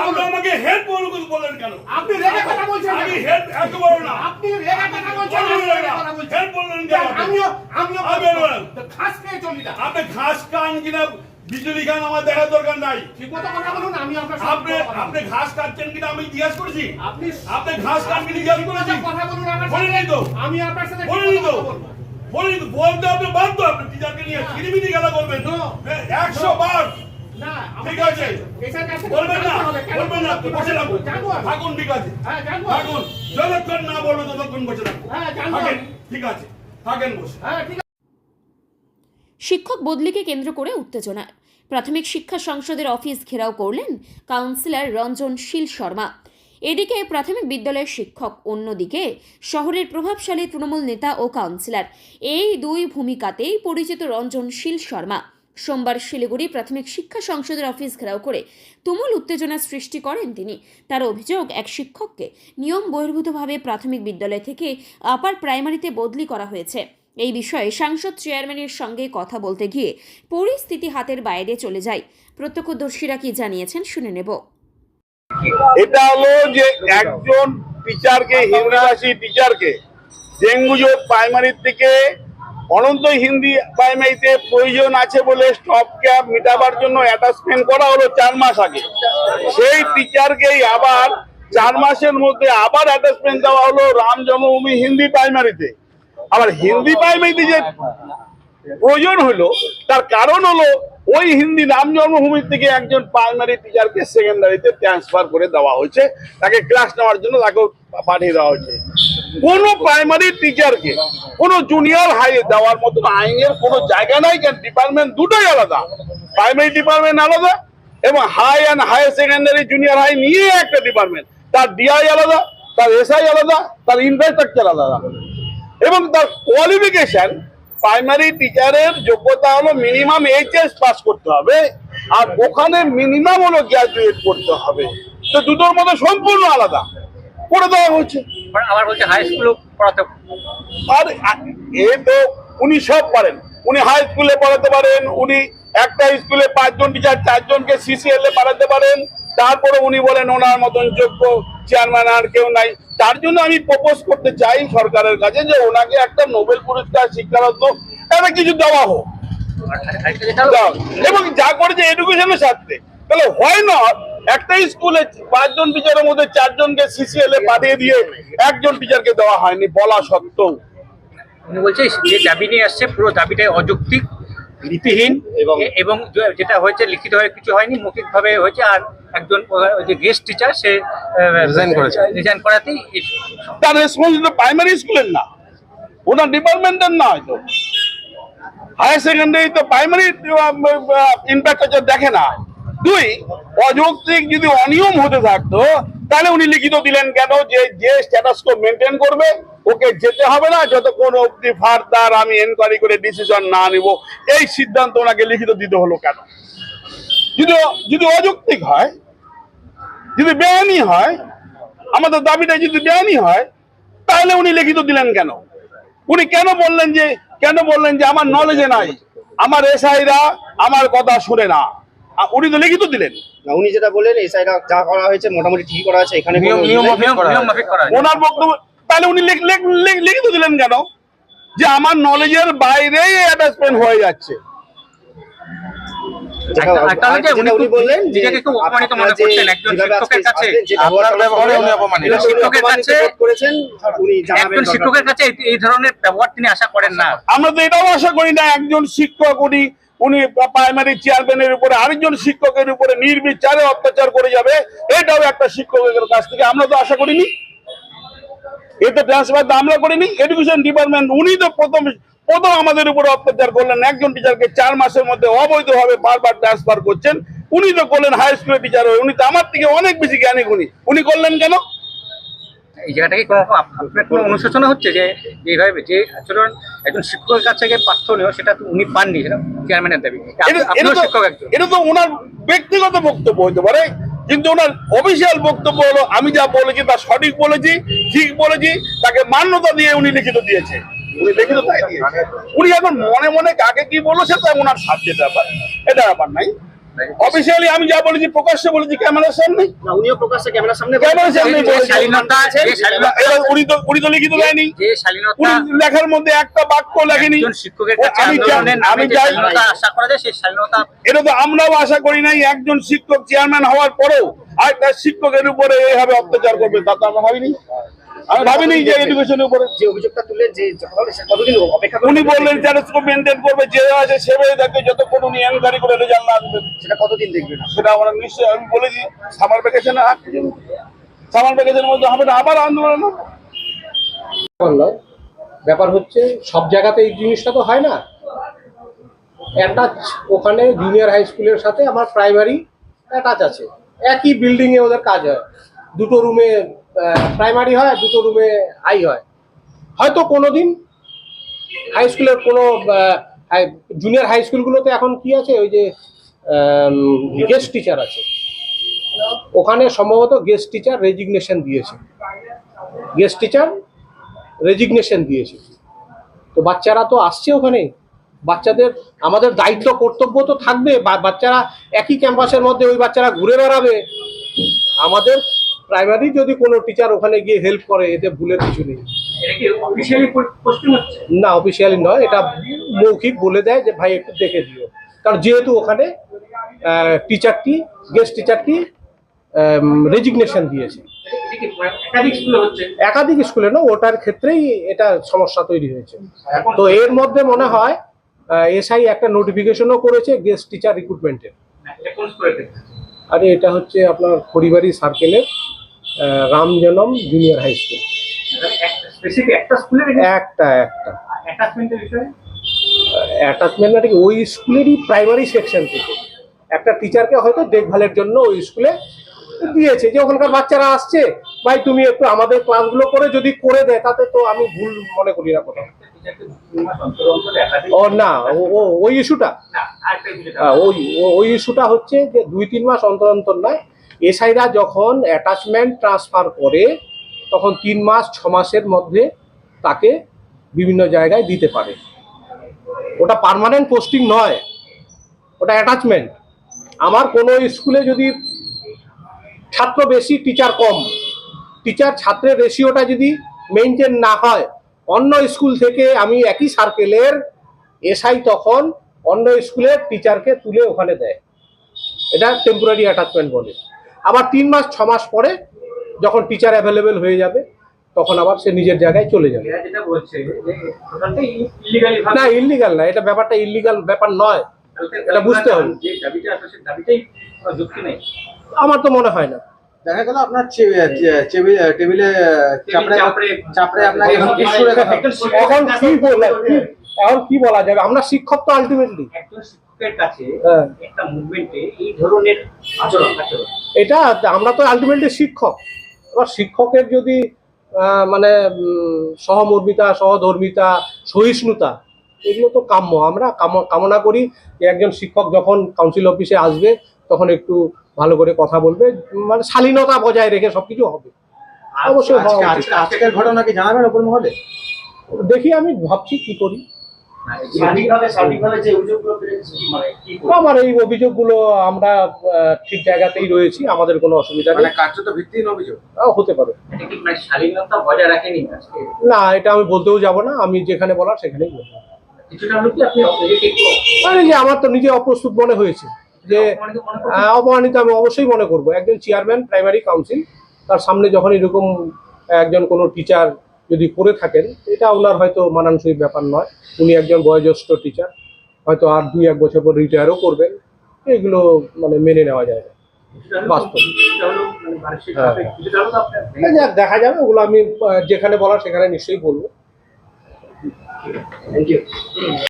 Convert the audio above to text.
আপনি আমাকে হেড বলেন কেন? আপনি রেগে কথা বলছেন আমি হেড এত বড় না। আপনি রেগে কথা বলছেন হেড বললেন কেন আমিও আমিও আমি খাস খেয়ে চলি না। আপনি ঘাস কান কিনা বিজুলি খান আমার দেখার দরকার নাই। ঠিক মতো কথা বলুন আমি আপনার আপনি আপনি ঘাস কাটছেন কিনা আমি জিজ্ঞাসা করেছি। আপনি আপনি ঘাস কাটবেন জিজ্ঞাসা করেছি। কথা বলুন আমার বলিনি সাথে তো। আমি আপনার সাথে বলিনি মতো তো। তো। বলতে আপনি বাধ্য আপনি টিচারকে নিয়ে খিরিমিনি খেলা করবেন। একশো বার। ঠিক আছে। বলবেন না জানতে হবে, কেন বলবেন না বসে থাকুন। থাকুন ঠিক আছে। হ্যাঁ থাকুন। যতক্ষণ না বলব ততক্ষণ বসে থাকুন। হ্যাঁ, জানব। থাকেন ঠিক আছে। থাকেন বসে। হ্যাঁ ঠিক আছে শিক্ষক বদলিকে কেন্দ্র করে উত্তেজনা। প্রাথমিক শিক্ষা সংসদের অফিস ঘেরাও করলেন কাউন্সিলর রঞ্জন শীল শর্মা। এদিকে প্রাথমিক বিদ্যালয়ের শিক্ষক অন্যদিকে শহরের প্রভাবশালী তৃণমূল নেতা ও কাউন্সিলর। এই দুই ভূমিকাতেই পরিচিত রঞ্জন শীল শর্মা। সোমবার শিলিগুড়ি প্রাথমিক শিক্ষা সংসদের অফিস ঘেরাও করে তুমুল উত্তেজনা সৃষ্টি করেন তিনি। তার অভিযোগ, এক শিক্ষককে নিয়ম বহির্ভূতভাবে প্রাথমিক বিদ্যালয় থেকে আপার প্রাইমারিতে বদলি করা হয়েছে। এই বিষয়ে সাংসদ চেয়ারম্যানের সঙ্গে কথা বলতে গিয়ে পরিস্থিতি হাতের বাইরে চলে যায়। প্রত্যক্ষদর্শীরা কি জানিয়েছেন শুনে নেব। এটা হলো যে একজন টিচারকে হিন্দিভাষী টিচারকে ডেঙ্গুজো প্রাইমারি থেকে অনন্ত হিন্দি প্রাইমারিতে প্রয়োজন আছে বলে স্টপ ক্যাপ মেটাবার জন্য অ্যাটাচমেন্ট করা হলো চার মাস আগে। সেই টিচারকেই আবার চার মাসের মধ্যে আবার অ্যাটাচমেন্ট দেওয়া হলো রাম জন্মভূমি হিন্দি প্রাইমারিতে। আবার হিন্দি প্রাইমারিতে যে প্রয়োজন হলো, তার কারণ হলো ওই হিন্দি রাম জন্মভূমির থেকে একজন প্রাইমারি টিচারকে সেকেন্ডারিতে ট্রান্সফার করে দেওয়া হয়েছে। তাকে ক্লাস নেওয়ার জন্য তাকে পাঠিয়ে দেওয়া হয়েছে। কোন প্রাইমারি টিচারকে কোন জুনিয়র হাই দেওয়ার মতন আইনের কোনো জায়গা নাই কেন? ডিপার্টমেন্ট দুটোই আলাদা। প্রাইমারি ডিপার্টমেন্ট আলাদা এবং high and higher secondary junior high নিয়ে একটা ডিপার্টমেন্ট তার ডিআই আলাদা, তার এসআই আলাদা, তার ইনফ্রাস্ট্রাকচার আলাদা। এবং তার কোয়ালিফিকেশন প্রাইমারি টিচারের যোগ্যতা হলো মিনিমাম এইচএস পাস করতে হবে আর ওখানে মিনিমাম হলো গ্র্যাজুয়েট করতে হবে। তো দুটোর মধ্যে সম্পূর্ণ আলাদা। করে দেওয়া হচ্ছে আবার বলছে হাই স্কুলও পড়াতে আর এ তো উনি সব পারেন। উনি হাই স্কুলে পড়াতে পারেন উনি একটা স্কুলে পাঁচজন টিচার চারজনকে সিসিএল এ পাঠাতে পারেন। তারপরে উনি বলেন ওনার মতন যোগ্য চেয়ারম্যান আর কেউ নাই। তার জন্য আমি প্রপোজ করতে চাই সরকারের কাছে যে ওনাকে একটা নোবেল পুরস্কার শিক্ষারত্ন একটা কিছু দেওয়া হোক। এবং যা করেছে এডুকেশনের স্বার্থে। তাহলে হয় না একটা স্কুলে পাঁচজন টিচারের মধ্যে চারজনকে সিসিএল এ পাঠিয়ে দিয়ে একজন টিচারকে দেওয়া হয়নি বলা সত্ত্বেও। উনি বলছে যে দাবি নিয়ে আসছে পুরো দাবিটাই অযৌক্তিক ভিত্তিহীন এ- এবং যেটা হয়েছে লিখিত হয়ে কিছু হয়নি মৌখিকভাবে হয়েছে আর একজন ওই যে গেস্ট টিচার সে রিজাইন করেছে। রিজাইন করাতেই তার রেসপন্সিবিলিটি প্রাইমারি স্কুলের না ওনার ডিপার্টমেন্টের না হয়তো হায়ার সেকেন্ডারি তো প্রাইমারি ইনফ্রাস্ট্রাকচার দেখে না। দুই, অযৌক্তিক যদি অনিয়ম হতে থাকতো, তাহলে উনি লিখিত দিলেন কেন যে যে স্ট্যাটাস কো মেনটেন করবে, ওকে যেতে হবে না, যতক্ষণ অব্দি ফার্দার আমি এনকোয়ারি করে ডিসিশন না নিব, এই সিদ্ধান্ত ওনাকে লিখিত দিতে হলো কেন? যদি যদি অযৌক্তিক হয়, যদি বেআইনি হয়, আমাদের দাবিটা যদি বেআইনি হয়, তাহলে উনি লিখিত দিলেন কেন? উনি কেন বললেন যে, কেন বললেন যে আমার নলেজে নাই? আমার এসআইরা আমার কথা শুনে না। উনি তো লিখিত দিলেন। না, উনি যেটা বললেন এসআইটা যা করা হয়েছে মোটামুটি ঠিক করা আছে এখানে নিয়ম নিয়ম নিয়ম নিয়ম মাফিক করা হয়েছে। ওনার বক্তব্য তাহলে উনি লিখ- লিখ- লিখ- লিখিত দিলেন কেন? যে আমার নলেজের বাইরেই অ্যাটাচমেন্ট হয়ে যাচ্ছে। মনে শিক্ষকের কাছে এই- এই ধরনের ব্যবহার তিনি আশা করেন না। আমরা তো এটাও আশা করি না একজন শিক্ষক উনি উনি প্রাইমারি চেয়ারম্যানের উপরে, আরেকজন শিক্ষকের উপরে নির্বিচারে অত্যাচার করে যাবে, এটাও একটা শিক্ষকের কাছ থেকে। আমরা তো আশা করিনি। এতে ট্রান্সফার তো আমরা করিনি। এডুকেশন ডিপার্টমেন্ট উনি তো প্রথম প্রথম আমাদের উপরে অত্যাচার করলেন। একজন টিচারকে চার মাসের মধ্যে অবৈধভাবে বারবার ট্রান্সফার করছেন। উনি তো করলেন হাই স্কুলের টিচার হয়ে। উনি তো আমার থেকে অনেক বেশি জ্ঞানী উনি উনি করলেন কেন? এই জায়গাটাকে কোনো আপনার কোনো অনুশোচনা হচ্ছে যে যেভাবে যে আচরণ একজন শিক্ষকের কাছ থেকে প্রার্থনীয় সেটা তো উনি পাননি সেটা চেয়ারম্যানের দাবি। শিক্ষক একজন। এটা তো ওনার ব্যক্তিগত বক্তব্য হতে পারে কিন্তু ওনার অফিসিয়াল বক্তব্য হলো আমি যা বলেছি তা সঠিক বলেছি ঠিক বলেছি তাকে মান্যতা দিয়ে উনি লিখিত দিয়েছে। উনি লিখিত তাই দিয়েছে। উনি এখন মনে মনে কাকে কি বলল সেটা ওনার সাবজেক্ট ব্যাপার। এটা ব্যাপার নাই। অফিসিয়ালি আমি যা বলেছি প্রকাশ্যে বলেছি ক্যামেরার সামনে? না উনিও প্রকাশ্যে ক্যামেরার সামনে ক্যামেরার সামনে যে বলেছি। শালীনতা যে শালীনতা এবার উনি তো উনি তো লিখিত দেয়নি উনি লেখার মধ্যে একটা বাক্য লেখেনি। শিক্ষকের কাছে আমি চাই- আশা করা যায় সেই এটা তো আমরাও আশা করি নাই একজন শিক্ষক চেয়ারম্যান হওয়ার পরেও আরেকটা শিক্ষকের উপরে এইভাবে অত্যাচার করবে তা তো আমরা ভাবিনি। আমি ভাবিনি যে এডুকেশনের উপরে। যে অভিযোগটা তুললেন যে যখন কতদিন অপেক্ষা উনি বললেন মেনটেন করবে যে আছে সেভাবে দেখবে যতক্ষণ উনি এনকোয়ারি করে রেজাল্ট না আসবে। সেটা কতদিন দেখবেন সেটা আমরা নিশ্চয়ই আমি বলেছি সামার ভ্যাকেশনে সামার ভ্যাকেশনের মধ্যে হবে না আবার আন্দোলন ব্যাপার নয় ব্যাপার হচ্ছে সব জায়গাতে এই জিনিসটা তো হয় না। অ্যাটাচ ওখানে জুনিয়র হাই স্কুলের সাথে আমার প্রাইমারি অ্যাটাচ আছে। একই বিল্ডিং এ ওদের কাজ হয়। দুটো রুমে প্রাইমারি হয় দুটো রুমে হাই হয়। হয়তো কোনোদিন হাই স্কুলের কোনো জুনিয়র হাই স্কুলগুলোতে এখন কি আছে? ওই যে গেস্ট টিচার আছে। ওখানে সম্ভবত গেস্ট টিচার রেজিগনেশন দিয়েছে। গেস্ট টিচার রেজিগনেশন দিয়েছে। তো বাচ্চারা তো আসছে ওখানে। বাচ্চাদের আমাদের দায়িত্ব কর্তব্য তো থাকবে। বাচ্চারা একই ক্যাম্পাসের মধ্যে ওই বাচ্চারা ঘুরে বেড়াবে। আমাদের প্রাইমারি যদি কোনো টিচার ওখানে গিয়ে হেল্প করে এতে ভুলের কিছু নেই। অফিসিয়ালি না অফিসিয়ালি নয়। এটা মৌখিক বলে দেয় যে ভাই একটু দেখে দিও। কারণ যেহেতু ওখানে টিচারটি গেস্ট টিচারটি রেজিগনেশন দিয়েছে। একাধিক স্কুলে না ওটার ক্ষেত্রেই এটা সমস্যা তৈরি হয়েছে। তো এর মধ্যে মনে হয় এসআই একটা নোটিফিকেশনও করেছে গেস্ট টিচার রিক্রুটমেন্টের আর এটা হচ্ছে আপনার পরিবারী সার্কেলের রামজনম জুনিয়র হাই স্কুল একটা একটা অ্যাটাচমেন্ট না ঠিক ওই স্কুলেরই প্রাইমারি সেকশন থেকে। একটা টিচারকে হয়তো দেখভালের জন্য ওই স্কুলে দিয়েছে যে ওখানকার বাচ্চারা আসছে ভাই তুমি একটু আমাদের ক্লাসগুলো করে যদি করে দেয় তাতে তো আমি ভুল মনে করি না কোথাও। ও না ও- ওই ইস্যুটা আহ, ওই ওই ইস্যুটা হচ্ছে যে দুই তিন মাস অন্তর অন্তর নয় এসআইরা যখন অ্যাটাচমেন্ট ট্রান্সফার করে তখন তিন মাস ছ মাসের মধ্যে তাকে বিভিন্ন জায়গায় দিতে পারে। ওটা পার্মানেন্ট পোস্টিং নয়, ওটা অ্যাটাচমেন্ট আমার কোনো স্কুলে যদি ছাত্র বেশি টিচার কম টিচার ছাত্রের রেশিওটা যদি মেনটেন না হয়, অন্য স্কুল থেকে আমি একই সার্কেলের এসআই তখন অন্য স্কুলের টিচারকে তুলে ওখানে দেয়। এটা টেম্পোরারি অ্যাটাচমেন্ট বলে। আবার তিন মাস, ছ মাস পরে যখন টিচার অ্যাভেলেবেল হয়ে যাবে তখন আবার সে নিজের জায়গায় চলে যাবে। না ইলিগাল না এটা ব্যাপারটা ইলিগাল ব্যাপার নয়। এটা বুঝতে হবে। যে দাবিটা আছে সেই দাবিটাই কোনো যুক্তি নেই। আমার তো মনে হয় না। দেখা গেল আপনার টেবিলে চাপড়ে আপনাকে এখন কি বলা এখন কি বলা যাবে? আমরা শিক্ষক তো আলটিমেটলি শিক্ষকের কাছে হ্যাঁ। একটা মুভমেন্টে এই ধরনের আচরণ আচরণ। এটা আমরা তো আলটিমেটলি শিক্ষক। এবার শিক্ষকের যদি মানে সহমর্মিতা সহধর্মিতা সহিষ্ণুতা এগুলো তো কাম্য। আমরা কাম- কামনা করি যে একজন শিক্ষক যখন কাউন্সিল অফিসে আসবে তখন একটু ভালো করে কথা বলবে মানে শালীনতা বজায় রেখে সবকিছু হবে। অবশ্যই আজকে- আজকের ঘটনা কি জানাবেন ওপর মহলে? দেখি আমি ভাবছি কি করি। আমার এই অভিযোগগুলো আমরা ঠিক জায়গাতেই রয়েছি আমাদের কোনো অসুবিধা মানে নেই কার্যত ভিত্তিহীন অভিযোগ? হতে পারে। মানে না এটা আমি বলতেও যাব না আমি যেখানে বলার সেখানেই বলব। মানে যে আমার তো নিজে অপ্রস্তুত মনে হয়েছে যে মনে? আহ, অপমানিত আমি অবশ্যই মনে করব। একজন চেয়ারম্যান প্রাইমারি কাউন্সিল তার সামনে যখন এরকম একজন কোনো টিচার যদি করে থাকেন এটা ওনার হয়তো মানানসই ব্যাপার নয় উনি একজন বয়োজ্যেষ্ঠ টিচার হয়তো আর দুই এক বছর পর রিটায়ারও করবেন এগুলো মানে মেনে নেওয়া যায় না বাস্তব। হ্যাঁ। যাক, দেখা যাবে ওগুলো আমি যেখানে বলার সেখানে নিশ্চয়ই বলব থ্যাংক you.